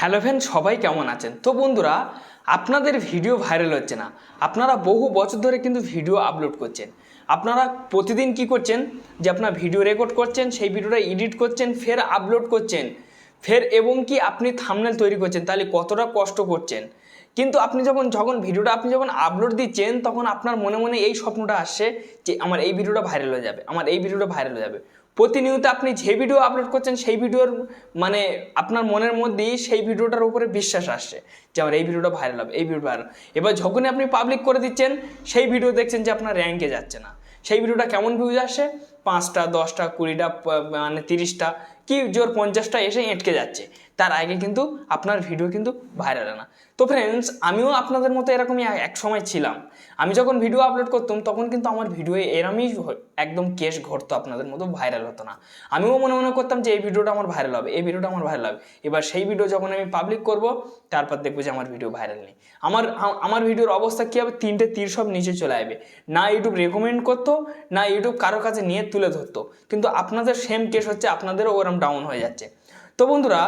Hello friend, সবাই কেমন আছেন? তো বন্ধুরা, আপনাদের ভিডিও ভাইরাল হচ্ছে না। আপনারা বহু বছর ধরে কিন্তু ভিডিও আপলোড করছেন। আপনারা প্রতিদিন কি করছেন? যে আপনার ভিডিও রেকর্ড করছেন, সেই ভিডিওটা এডিট করছেন, ফের আপলোড করছেন। ফের এবং কি আপনি থামনেল তৈরি করছেন, তাহলে কতটা কষ্ট করছেন? কিন্তু আপনি যখন যখন ভিডিওটা আপনি যখন আপলোড দিচ্ছেন, তখন আপনার মনে মনে এই স্বপ্নটা আসছে যে, আমার এই ভিডিওটা ভাইরাল হয়ে যাবে, আমার এই ভিডিওটা ভাইরাল হয়ে যাবে। প্রতিনিয়ত আপনি যে ভিডিও আপলোড করছেন, সেই ভিডিওর মানে আপনার মনের মধ্যেই সেই ভিডিওটার উপরে বিশ্বাস আসছে যে আমার এই ভিডিওটা ভাইরাল হবে, এই ভিডিও ভাইরাল এবার যখনই আপনি পাবলিক করে দিচ্ছেন, সেই ভিডিও দেখছেন যে আপনার র্যাঙ্কে যাচ্ছে না। সেই ভিডিওটা কেমন ভিউজ আসে? পাঁচটা, দশটা, কুড়িটা মানে তিরিশটা। কি জোর পঞ্চাশটা এসে এঁটকে যাচ্ছে। তার আগে কিন্তু আপনার ভিডিও কিন্তু ভাইরাল না। তো ফ্রেন্ডস আমিও আপনাদের মতো এরকমই এক- সময় ছিলাম। আমি যখন ভিডিও আপলোড করতাম, তখন কিন্তু আমার ভিডিও এরমই একদম কেস ঘটতো, আপনাদের মতো ভাইরাল হতো না। আমিও মনে মনে করতাম যে, এই ভিডিওটা আমার ভাইরাল হবে, এই ভিডিওটা আমার ভাইরাল হবে। এবার সেই ভিডিও যখন আমি পাবলিক করব, তারপর দেখব যে, আমার ভিডিও ভাইরাল নেই। আমার আমার ভিডিওর অবস্থা কী হবে? তিনটে তীর সব নিচে চলে আসবে। না ইউটিউব রেকমেন্ড করতো, না ইউটিউব কারও কাছে নিয়ে তুলে ধরতো। কিন্তু আপনাদের সেম কেস হচ্ছে, আপনাদেরও ওরম ডাউন হয়ে যাচ্ছে। তো বন্ধুরা,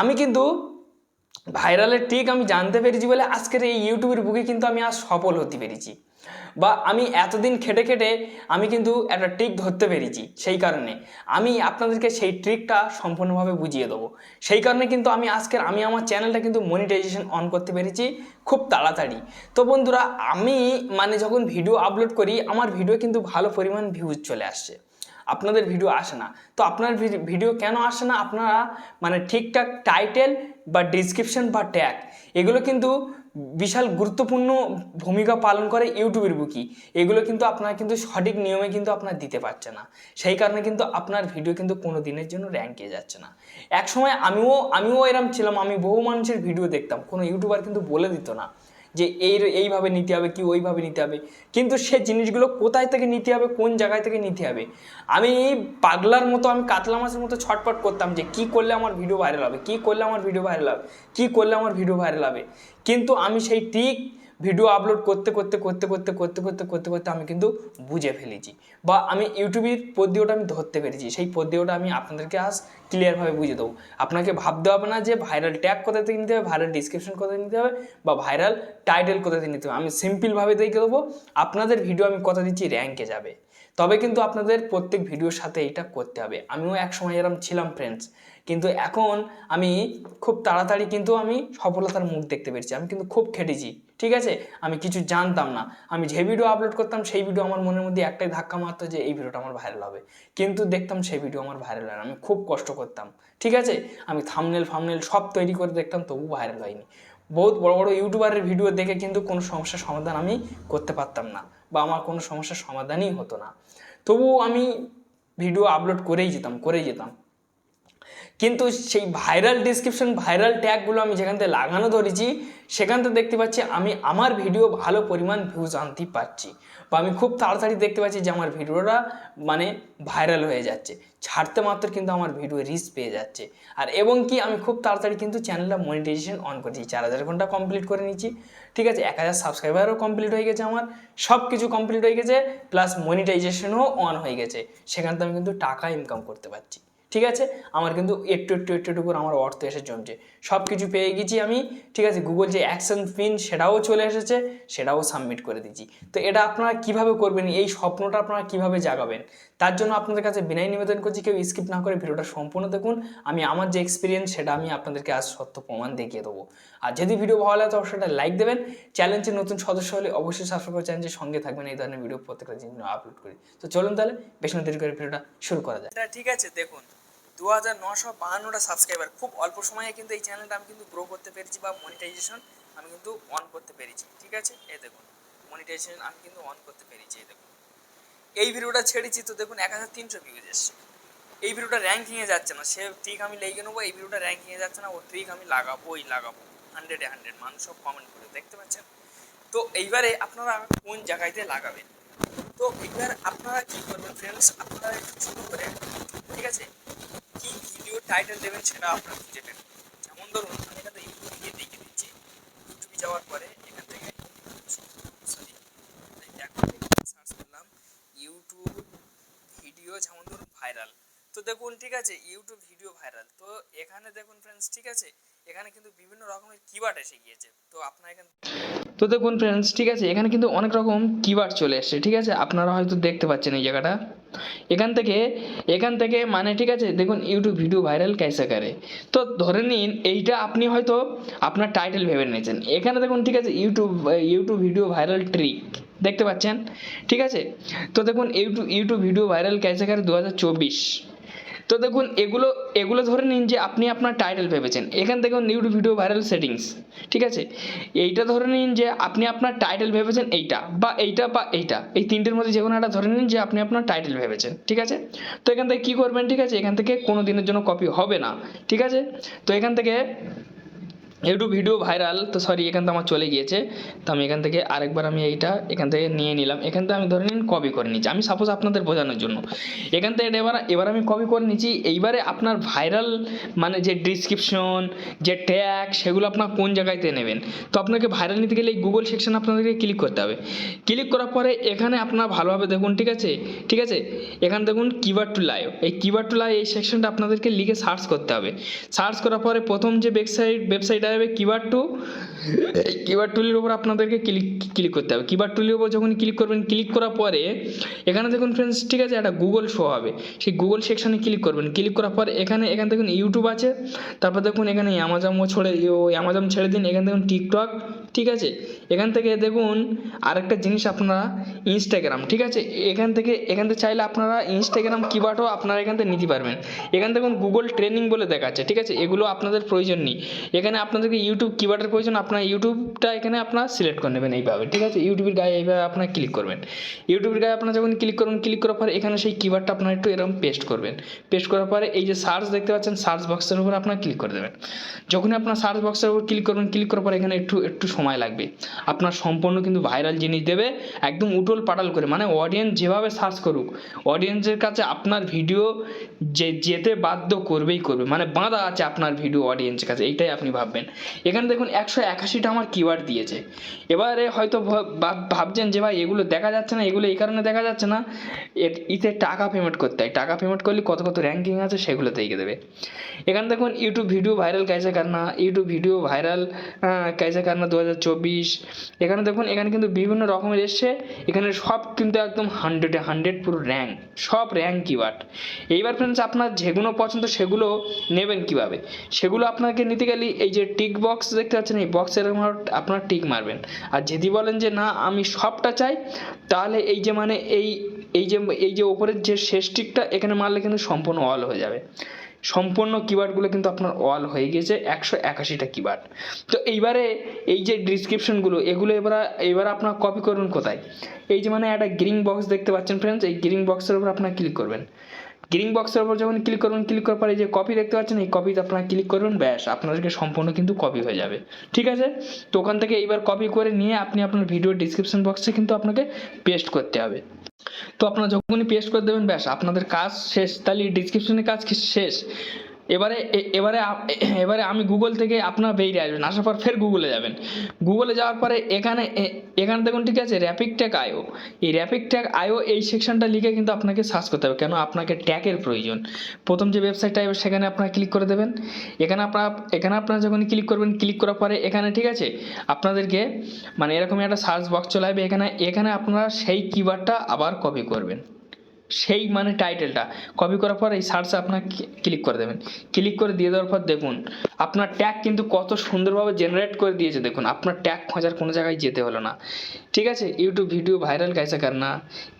আমি কিন্তু ভাইরালের ট্রিক আমি জানতে পেরেছি বলে আজকের এই ইউটিউবের বুকে কিন্তু আমি আজ সফল হতে পেরেছি। বা আমি এতদিন খেটে খেটে আমি কিন্তু একটা ট্রিক ধরতে পেরেছি সেই কারণে। আমি আপনাদেরকে সেই ট্রিকটা সম্পূর্ণভাবে বুঝিয়ে দেবো। সেই কারণে কিন্তু আমি আজকের, আমি আমার চ্যানেলটা কিন্তু মনিটাইজেশন অন করতে পেরেছি খুব তাড়াতাড়ি। তো বন্ধুরা, আমি মানে যখন ভিডিও আপলোড করি, আমার ভিডিও কিন্তু ভালো পরিমাণ ভিউজ চলে আসছে। আপনাদের ভিডিও আসে না। তো আপনার ভিডিও কেন আসে না? আপনারা মানে ঠিকঠাক টাইটেল বা ডিসক্রিপশন বা ট্যাগ এগুলো কিন্তু বিশাল গুরুত্বপূর্ণ ভূমিকা পালন করে ইউটিউবের বুকি। এগুলো কিন্তু আপনারা কিন্তু সঠিক নিয়মে কিন্তু আপনার দিতে পারছে না। সেই কারণে কিন্তু আপনার ভিডিও কিন্তু কোনো দিনের জন্য র্যাঙ্কে যাচ্ছে না। এক সময় আমিও আমিও এরম ছিলাম, আমি বহু মানুষের ভিডিও দেখতাম। কোনো ইউটিউবার কিন্তু বলে দিত না। যে এই এইভাবে নিতে হবে, কি ওইভাবে নিতে হবে। কিন্তু সে জিনিসগুলো কোথায় থেকে নিতে হবে, কোন জায়গায় থেকে নিতে হবে? আমি এই পাগলার মতো, আমি কাতলা মাছের মতো ছটপট করতাম যে কি করলে আমার ভিডিও ভাইরাল হবে, কি করলে আমার ভিডিও ভাইরাল হবে, কি করলে আমার ভিডিও ভাইরাল হবে। কিন্তু আমি সেই ঠিক ভিডিও আপলোড করতে করতে করতে করতে করতে করতে করতে করতে আমি কিন্তু বুঝে ফেলেছি। বা আমি ইউটিউবের পদ্ধতিটা আমি ধরতে পেরেছি। সেই পদ্ধতিটা আমি আপনাদেরকে আজ ক্লিয়ারভাবে বুঝে দেবো। আপনাকে ভাবতে হবে না যে ভাইরাল ট্যাগ কোথা থেকে নিতে হবে ভাইরাল ডিসক্রিপশন কোথায় নিতে হবে, বা ভাইরাল টাইটেল কোথা থেকে নিতে হবে। আমি সিম্পলভাবে দেখে দেবো, আপনাদের ভিডিও আমি কথা দিচ্ছি র্যাঙ্কে যাবে। তবে কিন্তু আপনাদের প্রত্যেক ভিডিওর সাথে এটা করতে হবে। আমিও এক সময় এরম ছিলাম ফ্রেন্ডস কিন্তু এখন আমি খুব তাড়াতাড়ি কিন্তু আমি সফলতার মুখ দেখতে পেরেছি। আমি কিন্তু খুব খেটেছি, ঠিক আছে? আমি কিছু জানতাম না। আমি যে ভিডিও আপলোড করতাম, সেই ভিডিও আমার মনের মধ্যে একটাই ধাক্কা মারতো যে এই ভিডিওটা আমার ভাইরাল হবে। কিন্তু দেখতাম সেই ভিডিও আমার ভাইরাল হয়। আমি খুব কষ্ট করতাম, ঠিক আছে? আমি থামনেল ফামনেল সব তৈরি করে দেখতাম তবু ভাইরাল হয়নি। বহুত বড় বড় ইউটিউবারের ভিডিও দেখে কিন্তু কোনো সমস্যার সমাধান আমি করতে পারতাম না বা আমার কোনো সমস্যার সমাধানই হতো না। তবুও আমি ভিডিও আপলোড করেই যেতাম করেই যেতাম। কিন্তু সেই ভাইরাল ডিসক্রিপশন ভাইরাল ট্যাগগুলো আমি যেখান থেকে লাগানো ধরেছি, সেখান থেকে দেখতে পাচ্ছি আমি আমার ভিডিও ভালো পরিমাণ ভিউজ আনতে পারছি। বা আমি খুব তাড়াতাড়ি দেখতে পাচ্ছি যে আমার ভিডিওটা মানে ভাইরাল হয়ে যাচ্ছে। ছাড়তে মাত্র কিন্তু আমার ভিডিও রিচ পেয়ে যাচ্ছে। আর এবং কি আমি খুব তাড়াতাড়ি কিন্তু চ্যানেলটা মনিটাইজেশন অন করেছি চার হাজার ঘণ্টা কমপ্লিট করে নিচ্ছি ঠিক আছে, এক হাজার সাবস্ক্রাইবারও কমপ্লিট হয়ে গেছে আমার। সব কিছু কমপ্লিট হয়ে গেছে প্লাস মনিটাইজেশনও অন হয়ে গেছে। সেখান থেকে আমি কিন্তু টাকা ইনকাম করতে পারছি। ঠিক আছে? আমার কিন্তু একটু একটু একটু একটু করে আমার অর্থ এসে জমছে। সব কিছু পেয়ে গেছি আমি, ঠিক আছে? গুগল যে অ্যাকশন পিন সেটাও চলে এসেছে, সেটাও সাবমিট করে দিচ্ছি তো এটা আপনারা কীভাবে করবেন? এই স্বপ্নটা আপনারা কীভাবে জাগাবেন? তার জন্য আপনাদের কাছে বিনয় নিবেদন করছি, কেউ স্কিপ না করে ভিডিওটা সম্পূর্ণ দেখুন। আমি আমার যে এক্সপিরিয়েন্স সেটা আমি আপনাদেরকে আজ সত্য প্রমাণ দেখিয়ে দেবো। আর যদি ভিডিও ভালো লাগে, তো একটা লাইক দেবেন। চ্যালেঞ্জের নতুন সদস্য হলে অবশ্যই সাবস্ক্রাইব করে চ্যানেলের সঙ্গে থাকবেন। এই ধরনের ভিডিও প্রত্যেকটা দিন আপলোড করি। তো চলুন তাহলে, বেশি দেরি করে ভিডিওটা শুরু করা যায় ঠিক আছে, দেখুন। দু হাজার নশো বাহান্নটা সাবস্ক্রাইবার খুব অল্প সময়ে কিন্তু এই চ্যানেলটা আমি কিন্তু গ্রো করতে পেরেছি বা মনিটাইজেশন আমি কিন্তু অন করতে পেরেছি। ঠিক আছে? এই দেখুন মনিটাইজেশন আমি কিন্তু অন করতে পেরেছি, এই দেখুন। এই ভিডিওটা ছেড়েছি তো দেখুন, এক হাজার তিনশো ভিউজ এসছে। এই ভিডিওটা র্যাঙ্কিংয়ে যাচ্ছে না। সে ট্রিক আমি লেগে নেব, এই ভিডিওটা র্যাঙ্কিংয়ে যাচ্ছে না, ও ট্রিক আমি লাগাবোই, লাগাবো। হান্ড্রেডে হান্ড্রেড মানুষ সব কমেন্ট করে, দেখতে পাচ্ছেন? তো এইবারে আপনারা কোন জায়গাতে লাগাবেন? তো এইবার আপনারা কি করবেন ফ্রেন্ডস আপনারা একটু ছোটো করে, ঠিক আছে? টাইটেল দেবেন সেটা আপনারা খুঁজে পেন যেমন ধরুন, আমি এখানে ইউটিউবে গিয়ে দেখে দিচ্ছি, ইউটিউবে যাওয়ার পরে এখান থেকে সরি সার্চ করলাম ইউটিউব ভিডিও যেমন ধরুন ভাইরাল তো দেখুন, ঠিক আছে? ইউটিউব ভিডিও ভাইরাল তো এখানে দেখুন ফ্রেন্ডস ঠিক আছে? এখানে কিন্তু বিভিন্ন রকমের কিওয়ার্ড এসে গিয়েছে। তো আপনার এখানে তো দেখুন ফ্রেন্ডস ঠিক আছে? এখানে কিন্তু অনেক রকম কিওয়ার্ড চলে এসছে, ঠিক আছে? আপনারা হয়তো দেখতে পাচ্ছেন এই জায়গাটা। এখান থেকে এখান থেকে মানে ঠিক আছে? দেখুন ইউটিউব ভিডিও ভাইরাল ক্যাসে করে। তো ধরে নিন, এইটা আপনি হয়তো আপনার টাইটেল ভেবে নিয়েছেন। এখানে দেখুন, ঠিক আছে? YouTube YouTube video viral trick দেখতে পাচ্ছেন? ঠিক আছে? তো দেখুন ইউটিউব ইউটিউব ভিডিও ভাইরাল ক্যাসে করে দু হাজার চব্বিশ। তো দেখুন, এগুলো এগুলো ধরে নিন যে আপনি আপনার টাইটেল ভেবেছেন। এখান থেকে নিউড ভিডিও ভাইরাল সেটিংস ঠিক আছে? এইটা ধরে নিন যে আপনি আপনার টাইটেল ভেবেছেন এইটা, বা এইটা বা এইটা। এই তিনটের মধ্যে যে কোনো একটা ধরে নিন যে আপনি আপনার টাইটেল ভেবেছেন, ঠিক আছে? তো এখান থেকে কী করবেন, ঠিক আছে? এখান থেকে কোনো দিনের জন্য কপি হবে না, ঠিক আছে? তো এখান থেকে ইউটিউব ভিডিও ভাইরাল তো সরি এখান থেকে আমার চলে গিয়েছে। তো আমি এখান থেকে আরেকবার আমি এইটা এখান থেকে নিয়ে নিলাম। এখান থেকে আমি ধরে নিন কপি করে নিচ্ছি। আমি সাপোজ আপনাদের বোঝানোর জন্য। এখান থেকে এবার এবার আমি কপি করে নিচ্ছি। এইবারে আপনার ভাইরাল মানে যে ডিসক্রিপশন যে ট্যাগ সেগুলো আপনার কোন জায়গাতে নেবেন? তো আপনাকে ভাইরাল নিতে গেলে এই গুগল সেকশন আপনাদেরকে ক্লিক করতে হবে। ক্লিক করার পরে এখানে আপনার ভালোভাবে দেখুন, ঠিক আছে? ঠিক আছে? এখানে দেখুন কিওয়ার্ড টু লাইভ এই কিওয়ার্ড টু লাইভ এই সেকশনটা আপনাদেরকে লিখে সার্চ করতে হবে। সার্চ করার পরে প্রথম যে ওয়েবসাইট ওয়েবসাইট আসবে কিওয়ার্ড টু কিওয়ার্ড টুলের উপর আপনাদেরকে ক্লিক ক্লিক করতে হবে। কিওয়ার্ড টুলের উপর যখন ক্লিক করবেন ক্লিক করার পরে এখানে দেখুন ফ্রেন্ডস ঠিক আছে, একটা গুগল শো হবে। সেই গুগল সেকশনে ক্লিক করবেন। ক্লিক করার পর এখানে এখানে দেখুন ইউটিউব আছে। তারপর দেখুন এখানে অ্যামাজনও ছেড়ে অ্যামাজন ছেড়ে দিন। এখানে দেখুন টিকটক ঠিক আছে? এখান থেকে দেখুন আরেকটা জিনিস আপনারা ইনস্টাগ্রাম ঠিক আছে? এখান থেকে এখান থেকে চাইলে আপনারা ইনস্টাগ্রাম কিবাটও আপনারা এখান থেকে নিতে পারবেন। এখান দেখুন গুগল ট্রেনিং বলে দেখাচ্ছে, ঠিক আছে? এগুলো আপনাদের প্রয়োজন নেই। এখানে আপনাদেরকে ইউটিউব কিবাটের প্রয়োজন, আপনার ইউটিউবটা এখানে আপনার সিলেক্ট করে নেবেন এইভাবে, ঠিক আছে? ইউটিউবের গায়ে এইভাবে আপনার ক্লিক করবেন। ইউটিউবের গায়ে আপনার যখন ক্লিক করবেন ক্লিক করার পরে এখানে সেই কিবারটা আপনার একটু এরকম পেস্ট করবেন। পেস্ট করার পরে এই যে সার্চ দেখতে পাচ্ছেন সার্চ বক্সের উপর আপনার ক্লিক করে দেবেন। যখনই আপনার সার্চ বক্সের উপর ক্লিক করবেন ক্লিক করার পরে এখানে একটু একটু সময় লাগবে। আপনার সম্পূর্ণ কিন্তু ভাইরাল জিনিস দেবে, একদম উটোল পাটাল করে মানে অডিয়েন্স যেভাবে সার্চ করুক অডিয়েন্সের কাছে আপনার ভিডিও যে, যেতে বাধ্য করবেই করবে মানে বাঁধা আছে আপনার ভিডিও অডিয়েন্সের কাছে, এইটাই আপনি ভাববেন। এখানে দেখুন একশো একাশিটা আমার কিওয়ার্ড দিয়েছে। এবারে হয়তো ভাবছেন যে ভাই এগুলো দেখা যাচ্ছে না, এগুলো এই কারণে দেখা যাচ্ছে না। ইতে টাকা পেমেন্ট করতে হয়। টাকা পেমেন্ট করলে কত কত র্যাঙ্কিং আছে সেগুলো দেখে দেবে। এখানে দেখুন ইউটিউব ভিডিও ভাইরাল কাইসে কান্না ইউটিউব ভিডিও ভাইরাল কাইসে কান্না দু হাজার চব্বিশ। এখানে দেখুন, এখানে কিন্তু বিভিন্ন রকমের এসছে। এখানে সব কিন্তু একদম হান্ড্রেডে হান্ড্রেড পুরো র্যাঙ্ক সব র্যাঙ্ক কিওয়ার্ড এইবার ফ্রেন্ডস আপনার যেগুলো পছন্দ সেগুলো নেবেন কীভাবে? সেগুলো আপনাকে নিতে গেলে এই যে টিক বক্স দেখতে পাচ্ছেন, এই বক্সের আপনার টিক মারবেন। আর যদি বলেন যে না, আমি সবটা চাই, তাহলে এই যে মানে এই এই যে এই যে ওপরের যে শেষ টিকটা এখানে মারলে কিন্তু সম্পূর্ণ অল হয়ে যাবে। সম্পূর্ণ কিবার্ডগুলো কিন্তু আপনার অল হয়ে গেছে একশো একাশিটা কিবার্ড তো এইবারে এই যে ডিসক্রিপশনগুলো এগুলো এবার এবার আপনার কপি করবেন কোথায়? এই যে মানে একটা গ্রিন বক্স দেখতে পাচ্ছেন ফ্রেন্ডস এই গ্রিন বক্সের উপর আপনার ক্লিক করবেন। গ্রিন বক্সের উপর যখন ক্লিক করবেন ক্লিক করার পরে যে কপি দেখতে পাচ্ছেন, এই কপিতে আপনারা ক্লিক করবেন, ব্যাস, আপনাদেরকে সম্পূর্ণ কিন্তু কপি হয়ে যাবে। ঠিক আছে? তো ওখান থেকে এইবার কপি করে নিয়ে আপনি আপনার ভিডিও ডিসক্রিপশন বক্সে কিন্তু আপনাকে পেস্ট করতে হবে। তো আপনারা যখনই পেস্ট করে দেবেন, ব্যাস, আপনাদের কাজ শেষ। তাহলে ডিসক্রিপশনের কাজ শেষ? এবারে এবারে এবারে আমি গুগল থেকে আপনার বেরিয়ে আসবেন। আসার পর ফের গুগলে যাবেন। গুগলে যাওয়ার পরে এখানে এখানে দেখুন, ঠিক আছে র্যাপিক ট্যাগ আয়ো এই র্যাপিক ট্যাগ আয়ো এই সেকশনটা লিখে কিন্তু আপনাকে সার্চ করতে হবে কেন আপনাকে ট্যাগের প্রয়োজন। প্রথম যে ওয়েবসাইটটা আসবে সেখানে আপনারা ক্লিক করে দেবেন। এখানে আপনার, এখানে আপনারা যখন ক্লিক করবেন ক্লিক করার পরে এখানে, ঠিক আছে, আপনাদেরকে মানে এরকম একটা সার্চ বক্স চলে আসবে। এখানে এখানে আপনারা সেই কিওয়ার্ডটা আবার কপি করবেন। সেই মানে টাইটেলটা কপি করার পর এই সার্চে আপনার ক্লিক করে দেবেন। ক্লিক করে দিয়ে দেওয়ার পর দেখুন, আপনার ট্যাগ কিন্তু কত সুন্দরভাবে জেনারেট করে দিয়েছে। দেখুন, আপনার ট্যাগ খোঁজার কোনো জায়গায় যেতে হলো না। ঠিক আছে? ইউটিউব ভিডিও ভাইরাল কাইসা কারনা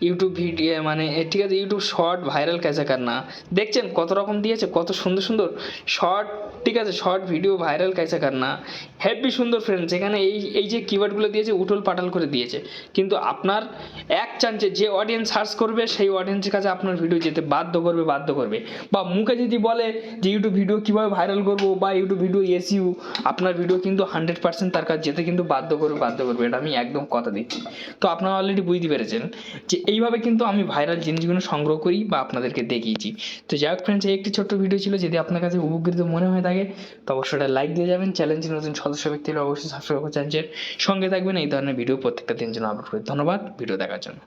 ইউটিউব ভিডিও মানে ঠিক আছে ইউটিউব শর্ট ভাইরাল কাইসা কারনা দেখছেন কত রকম দিয়েছে, কত সুন্দর সুন্দর শর্ট ঠিক আছে শর্ট ভিডিও ভাইরাল কাইসা কারনা হ্যাপি সুন্দর ফ্রেন্ডস এখানে এই এই যে কিওয়ার্ডগুলো দিয়েছে উটল পাটাল করে দিয়েছে। কিন্তু আপনার এক চান্সে যে অডিয়েন্স সার্চ করবে, সেই অডিয়েন্স অডিয়েন্সের কাছে আপনার ভিডিও যেতে বাধ্য করবে বাধ্য করবে। বা মুখে যদি বলে যে ইউটিউব ভিডিও কীভাবে ভাইরাল করব বা ইউটিউব ভিডিও এসইউ আপনার ভিডিও কিন্তু হান্ড্রেড পার্সেন্ট তার কাছে যেতে কিন্তু বাধ্য করবে বাধ্য করবে। এটা আমি একদম কথা দিচ্ছি। তো আপনারা অলরেডি বুঝতে পেরেছেন যে এইভাবে কিন্তু আমি ভাইরাল জিনিসগুলো সংগ্রহ করি বা আপনাদেরকে দেখিয়েছি। তো যাই হোক ফ্রেন্ডস এই একটি ছোট্ট ভিডিও ছিল। যদি আপনার কাছে উপকৃত মনে হয়ে থাকে, তো অবশ্যই এটা লাইক দিয়ে যাবেন। চ্যালেঞ্জের নতুন সদস্য ব্যক্তি অবশ্যই সাবস্ক্রাইব করে চ্যানেলের সঙ্গে থাকবেন। এই ধরনের ভিডিও প্রত্যেকটা দিন জন্য আপলোড করি। ধন্যবাদ। ভিডিও দেখার জন্য।